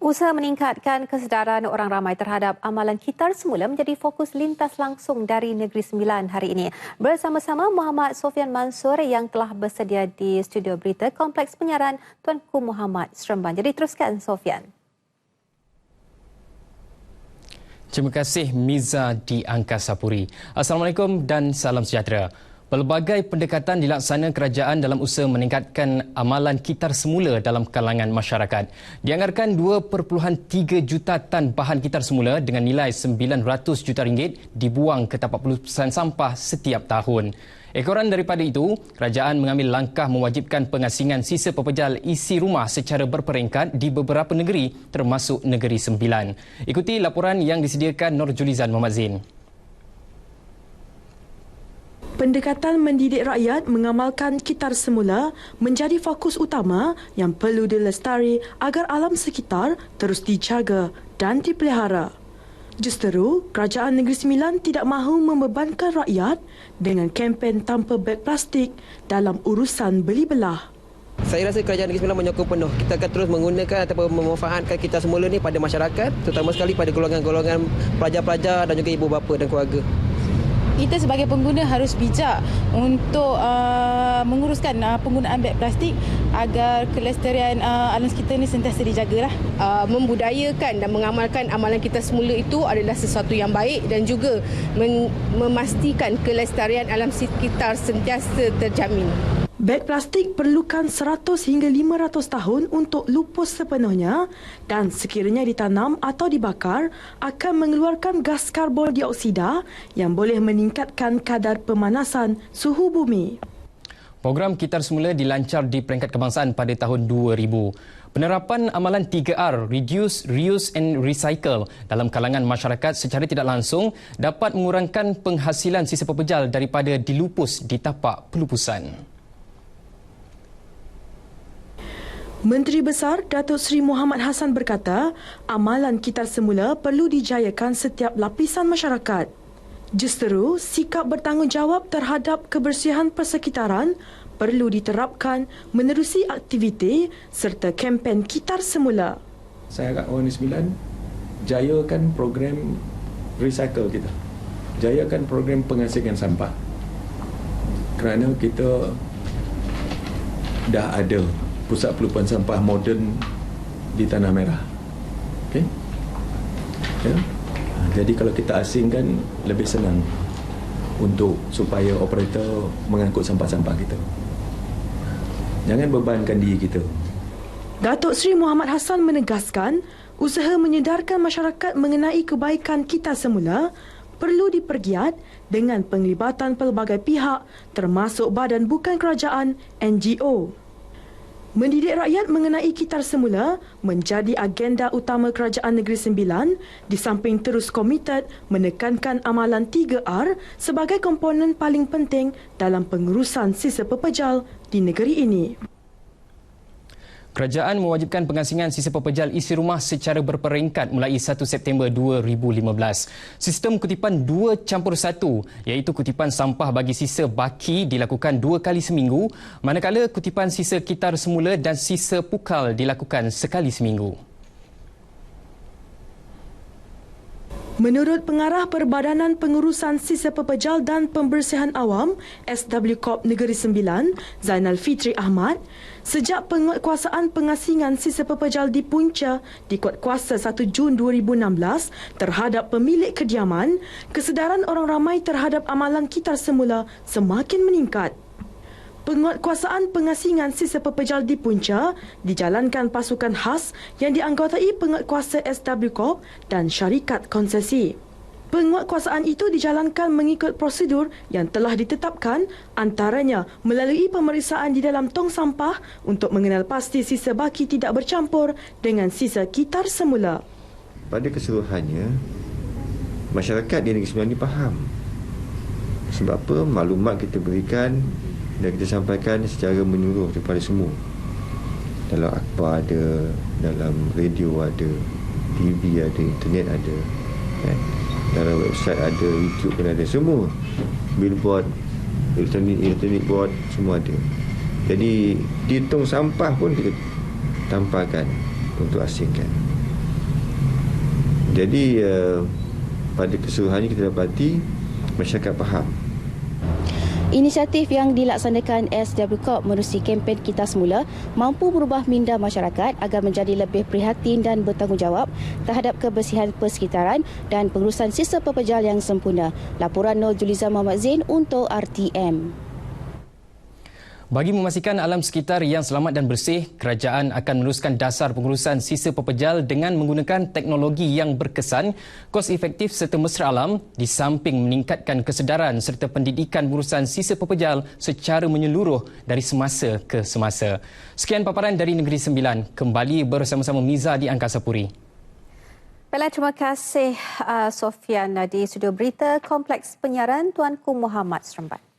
Usaha meningkatkan kesedaran orang ramai terhadap amalan kitar semula menjadi fokus lintas langsung dari Negeri Sembilan hari ini. Bersama-sama Muhammad Sofian Mansur yang telah bersedia di studio berita Kompleks Penyiaran Tuanku Muhammad Seremban. Jadi teruskan Sofian. Terima kasih Miza di Angkasa Puri. Assalamualaikum dan salam sejahtera. Pelbagai pendekatan dilaksana kerajaan dalam usaha meningkatkan amalan kitar semula dalam kalangan masyarakat. Dianggarkan 2.3 juta tan bahan kitar semula dengan nilai 900 juta ringgit dibuang ke tapak pelupusan sampah setiap tahun. Ekoran daripada itu, kerajaan mengambil langkah mewajibkan pengasingan sisa pepejal isi rumah secara berperingkat di beberapa negeri termasuk Negeri Sembilan. Ikuti laporan yang disediakan Nur Julizan Muhammad Zain. Pendekatan mendidik rakyat mengamalkan kitar semula menjadi fokus utama yang perlu dilestari agar alam sekitar terus dijaga dan dipelihara. Justeru, Kerajaan Negeri Sembilan tidak mahu membebankan rakyat dengan kempen tanpa beg plastik dalam urusan beli belah. Saya rasa Kerajaan Negeri Sembilan menyokong penuh. Kita akan terus menggunakan ataupun memanfaatkan kita semula ni pada masyarakat, terutama sekali pada golongan-golongan pelajar-pelajar dan juga ibu bapa dan keluarga kita sebagai pengguna harus bijak untuk uh, menguruskan uh, penggunaan beg plastik agar kelestarian uh, alam sekitar ini sentiasa dijaga. Uh, membudayakan dan mengamalkan amalan kita semula itu adalah sesuatu yang baik dan juga memastikan kelestarian alam sekitar sentiasa terjamin. Beg plastik perlukan 100 hingga 500 tahun untuk lupus sepenuhnya dan sekiranya ditanam atau dibakar akan mengeluarkan gas karbon dioksida yang boleh meningkatkan kadar pemanasan suhu bumi. Program Kitar Semula dilancar di peringkat kebangsaan pada tahun 2000. Penerapan amalan 3R, Reduce, Reuse and Recycle dalam kalangan masyarakat secara tidak langsung dapat mengurangkan penghasilan sisa pepejal daripada dilupus di tapak pelupusan. Menteri Besar Datuk Seri Muhammad Hassan berkata, amalan kitar semula perlu dijayakan setiap lapisan masyarakat. Justeru, sikap bertanggungjawab terhadap kebersihan persekitaran perlu diterapkan menerusi aktiviti serta kempen kitar semula. Saya agak orang sembilan, jayakan program recycle kita. Jayakan program pengasingan sampah. Kerana kita dah ada pusat pelupuan sampah moden di Tanah Merah. Okey. Ya. Ha, jadi kalau kita asingkan lebih senang untuk supaya operator mengangkut sampah-sampah kita. Jangan bebankan diri kita. Datuk Seri Muhammad Hassan menegaskan usaha menyedarkan masyarakat mengenai kebaikan kita semula perlu dipergiat dengan penglibatan pelbagai pihak termasuk badan bukan kerajaan NGO. Mendidik rakyat mengenai kitar semula menjadi agenda utama Kerajaan Negeri Sembilan di samping terus komited menekankan amalan 3R sebagai komponen paling penting dalam pengurusan sisa pepejal di negeri ini. Kerajaan mewajibkan pengasingan sisa pepejal isi rumah secara berperingkat mulai 1 September 2015. Sistem kutipan 2 campur 1 iaitu kutipan sampah bagi sisa baki dilakukan dua kali seminggu manakala kutipan sisa kitar semula dan sisa pukal dilakukan sekali seminggu. Menurut Pengarah Perbadanan Pengurusan Sisa Pepejal dan Pembersihan Awam SW Corp Negeri Sembilan, Zainal Fitri Ahmad, sejak penguatkuasaan pengasingan sisa pepejal di punca di kuasa 1 Jun 2016 terhadap pemilik kediaman, kesedaran orang ramai terhadap amalan kitar semula semakin meningkat. Penguatkuasaan pengasingan sisa pepejal di punca dijalankan pasukan khas yang dianggotai penguatkuasa SW Corp dan syarikat konsesi. Penguatkuasaan itu dijalankan mengikut prosedur yang telah ditetapkan antaranya melalui pemeriksaan di dalam tong sampah untuk mengenal pasti sisa baki tidak bercampur dengan sisa kitar semula. Pada keseluruhannya, masyarakat di negeri Sembilan ini faham sebab apa maklumat kita berikan dan kita sampaikan secara menyeluruh kepada semua. Dalam akhbar ada dalam radio ada TV ada internet ada kan? dalam website ada YouTube pun ada. Semua billboard elektronik elektronik board semua ada. Jadi dihitung sampah pun kita tampakkan untuk asingkan. Jadi uh, pada keseluruhannya kita dapati masyarakat faham Inisiatif yang dilaksanakan SW Corp menerusi kempen Kita Semula mampu merubah minda masyarakat agar menjadi lebih prihatin dan bertanggungjawab terhadap kebersihan persekitaran dan pengurusan sisa pepejal yang sempurna. Laporan Nur Juliza Muhammad Zain untuk RTM. Bagi memastikan alam sekitar yang selamat dan bersih, kerajaan akan meneruskan dasar pengurusan sisa pepejal dengan menggunakan teknologi yang berkesan, kos efektif serta mesra alam di samping meningkatkan kesedaran serta pendidikan pengurusan sisa pepejal secara menyeluruh dari semasa ke semasa. Sekian paparan dari Negeri Sembilan. Kembali bersama-sama Miza di Angkasa Puri. Baiklah, terima kasih uh, Sofian di studio berita Kompleks Penyiaran Tuanku Muhammad Seremban.